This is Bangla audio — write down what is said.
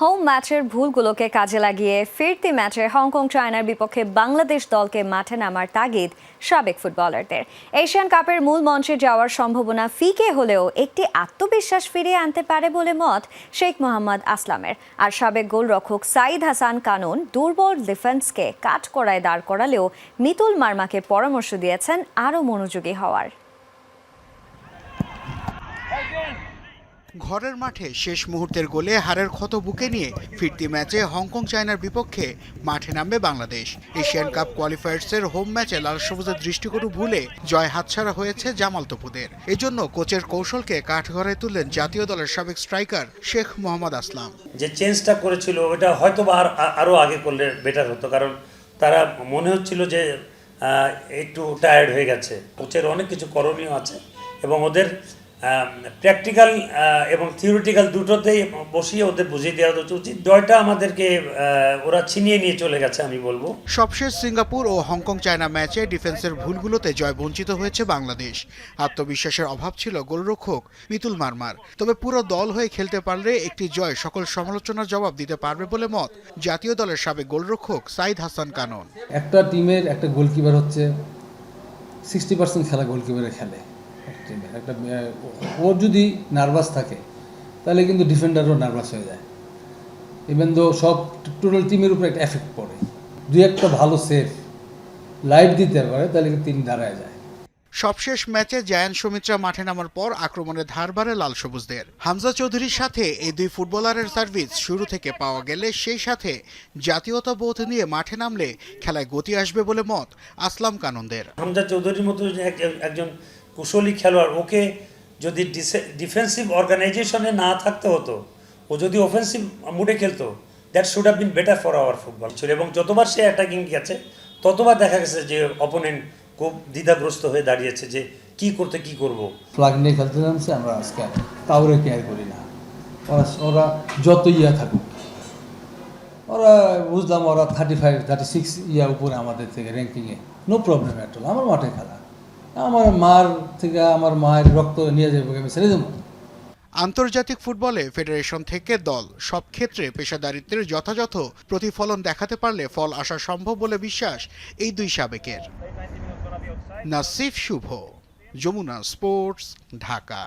হোম ম্যাচের ভুলগুলোকে কাজে লাগিয়ে ফিরতি ম্যাচে হংকং চায়নার বিপক্ষে বাংলাদেশ দলকে মাঠে নামার তাগিদ সাবেক ফুটবলারদের। এশিয়ান কাপের মূল মঞ্চে যাওয়ার সম্ভাবনা ফিকে হলেও একটি আত্মবিশ্বাস ফিরিয়ে আনতে পারে বলে মত শেখ মোহাম্মদ আসলামের। আর সাবেক গোলরক্ষক সাইদ হাসান কানুন দুর্বল ডিফেন্সকে কাঠকড়ায় দাঁড় করালেও মিতুল মার্মাকে পরামর্শ দিয়েছেন আরও মনোযোগী হওয়ার। ঘরের মাঠে শেষ মুহূর্তের গোলে হারের ক্ষত বুকে নিয়ে ফিরতি ম্যাচে হংকং চায়নার বিপক্ষে মাঠে নামবে বাংলাদেশ। এশিয়ান কাপ কোয়ালিফায়ার্সের হোম ম্যাচে লাল সবুজের দৃষ্টিকটু ভুলে জয় হাতছাড়া হয়েছে জামাল তপুদের। এজন্য কোচের কৌশলকে কাঠঘরে তুললেন জাতীয় দলের সাবেক স্ট্রাইকার শেখ মোহাম্মদ আসলাম। যে চেঞ্জটা করেছিল, ওটা হয়তো বা আর আরও আগে করলে বেটার হতো, কারণ তারা মনে হচ্ছিল যে একটু টায়ার্ড হয়ে গেছে। কোচের অনেক কিছু করণীয় আছে এবং ওদের প্র্যাকটিক্যাল এবং থিওরিটিক্যাল দুটোতেই বসিয়ে ওদের বুঝিয়ে দেওয়া উচিত জয়টা আমাদেরকে ওরা ছিনিয়ে নিয়ে চলে গেছে আমি বলব। সবশেষ সিঙ্গাপুর ও হংকং চায়না ম্যাচে ডিফেন্সের ভুলগুলোতে জয় বঞ্চিত হয়েছে বাংলাদেশ। আত্মবিশ্বাসের অভাব ছিল গোলরক্ষক মিতুল মারমার। তবে পুরো দল হয়ে খেলতে পারলে একটি জয় সকল সমালোচনার জবাব দিতে পারবে বলে মত জাতীয় দলের সাবেক গোলরক্ষক সাইদ হাসান কানন। একটা টিমের একটা গোলকিপার হচ্ছে সিক্সটি পার্সেন্ট খেলা গোলকিপারে খেলে। একটা যদি নার্ভাস থাকে তাহলে কিন্তু ডিফেন্ডারও নার্ভাস হয়ে যায়। ইভেন দো সব টোটাল টিমের উপর একটা এফেক্ট পড়ে। দুই একটা ভালো সেফ লাইট দিতে পারে তাহলে কিন্তু টিম দাঁড়ায় যায়। সবশেষ ম্যাচে জায়ান সুমিত্রা মাঠে নামার পর আক্রমণে ধার বাড়ে লাল সবুজদের। হামজা চৌধুরীর সাথে এই দুই ফুটবলারের সার্ভিস শুরু থেকে পাওয়া গেলে সেই সাথে জাতীয়তা বোধ নিয়ে মাঠে নামলে খেলায় গতি আসবে বলে মত আসলাম কানন্দের। হামজা চৌধুরীর মতো একজন কুশলী খেলোয়াড়, ওকে যদি ডিফেন্সিভ অর্গানাইজেশনে না থাকতে হতো, ও যদি অফেন্সিভ মুডে খেলতো that should have been better for our football ছিল এবং যতবার সে অ্যাটাকিং গেছে, ততবার দেখা গেছে যে অপোনেন্ট খুব দ্বিধাগ্রস্ত হয়ে দাঁড়িয়েছে যে কি করতে, কি করব। ফ্লাগ নিয়ে খেলতে নামছে আমরা আজকে কাউরে কেয়ার করি না। ওরা ওরা যত ইয়া থাকুক। ওরা বুঝলাম ওরা থার্টি ফাইভ থার্টি সিক্স ইয়া উপরে আমাদের থেকে র্যাঙ্কিংয়ে নো প্রবলেম অ্যাট অল আমার মাঠে খেলা। আমার মার থেকে আমার মায়ের রক্ত নিয়ে যাব, আমি ছেড়ে দেবো। আন্তর্জাতিক ফুটবলে ফেডারেশন থেকে দল, সব ক্ষেত্রে পেশাদারিত্বের যথাযথ প্রতিফলন দেখাতে পারলে ফল আসা সম্ভব বলে বিশ্বাস এই দুই সাবেকের। নাসিফ শুভ, যমুনা স্পোর্টস, ঢাকা।